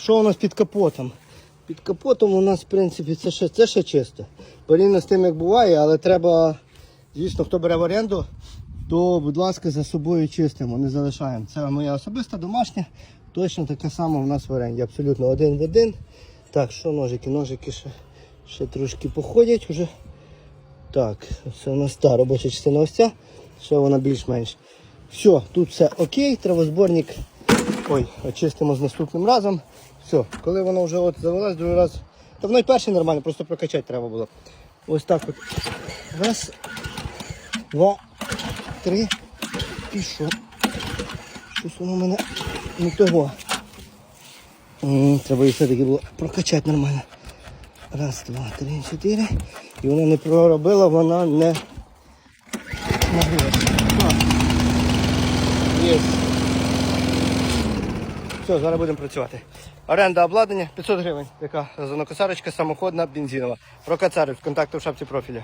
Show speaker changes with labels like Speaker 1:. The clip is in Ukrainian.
Speaker 1: що у нас під капотом? Під капотом у нас, в принципі, це ще, це ще чисто. Порівняно з тим, як буває, але треба, звісно, хто бере в оренду, то, будь ласка, за собою чистимо, не залишаємо. Це моя особиста домашня, точно така сама у нас в оренді. Абсолютно один в один. Так, що ножики? Ножики ще, ще трошки походять вже. Так, це у нас та робоча частина ось ця, ще вона більш-менш. Все, тут все окей, травозборник. Ой, очистимо з наступним разом. Все, коли воно вже от завелось, другий раз. Та воно і перший нормально, просто прокачати треба було. Ось так от. Раз, два, три. Пішов. Щось воно мене не того. Треба її все-таки було прокачати нормально. Раз, два, три, чотири. І вона не проробила, вона не. Так. Є. Все, зараз будемо працювати. Оренда обладнання 500 гривень. Яка газонокосарочка самоходна, бензинова. Про кацарик, контакти в шапці профіля.